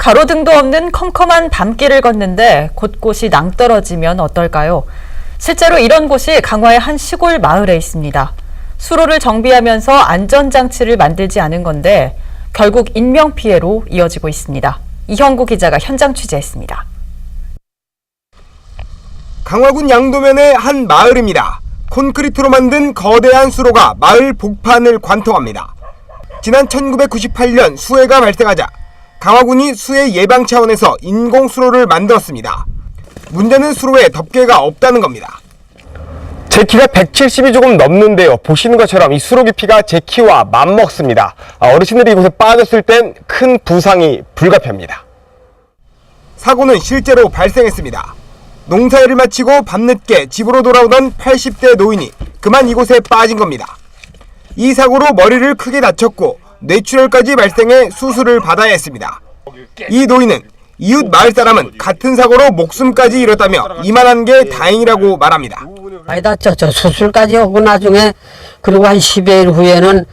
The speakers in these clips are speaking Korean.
가로등도 없는 컴컴한 밤길을 걷는데 곳곳이 낭떠러지면 어떨까요? 실제로 이런 곳이 강화의 한 시골 마을에 있습니다. 수로를 정비하면서 안전장치를 만들지 않은 건데 결국 인명피해로 이어지고 있습니다. 이형구 기자가 현장 취재했습니다. 강화군 양도면의 한 마을입니다. 콘크리트로 만든 거대한 수로가 마을 복판을 관통합니다. 지난 1998년 수해가 발생하자 강화군이 수해 예방 차원에서 인공 수로를 만들었습니다. 문제는 수로에 덮개가 없다는 겁니다. 제 키가 170이 조금 넘는데요. 보시는 것처럼 이 수로 깊이가 제 키와 맞먹습니다. 아, 어르신들이 이곳에 빠졌을 땐 큰 부상이 불가피합니다. 사고는 실제로 발생했습니다. 농사일을 마치고 밤늦게 집으로 돌아오던 80대 노인이 그만 이곳에 빠진 겁니다. 이 사고로 머리를 크게 다쳤고 뇌출혈까지 발생해 수술을 받아야 했습니다. 이 노인은 이웃 마을 사람은 같은 사고로 목숨까지 잃었다며 이만한 게 다행이라고 말합니다. 많이 다쳤죠. 수술까지 오고 나중에 그리고 한 10여일 후에는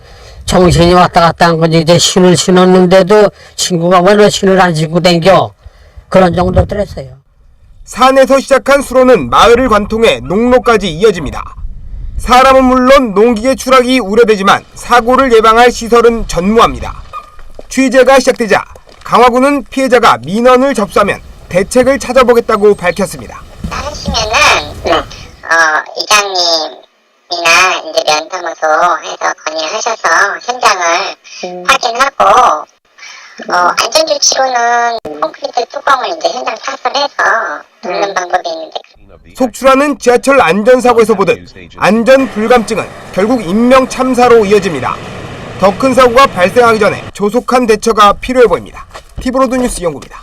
정신이 왔다 갔다 한 거지. 이제 신을 신었는데도 친구가 왜너 신을 안 신고 댕겨? 그런 정도 들었어요. 산에서 시작한 수로는 마을을 관통해 농로까지 이어집니다. 사람은 물론 농기계 추락이 우려되지만 사고를 예방할 시설은 전무합니다. 취재가 시작되자 강화군은 피해자가 민원을 접수하면 대책을 찾아보겠다고 밝혔습니다. 하시면은 어 이장님이나 이제 면사무소 해서 건의하셔서 현장을 확인하고 어 안전조치로는 콘크리트 뚜껑을 이제 현장 타설해서 뚫는 방법이 있는데 속출하는 지하철 안전사고에서 보듯 안전 불감증은 결국 인명 참사로 이어집니다. 더 큰 사고가 발생하기 전에 조속한 대처가 필요해 보입니다. 티브로드 뉴스 연구입니다.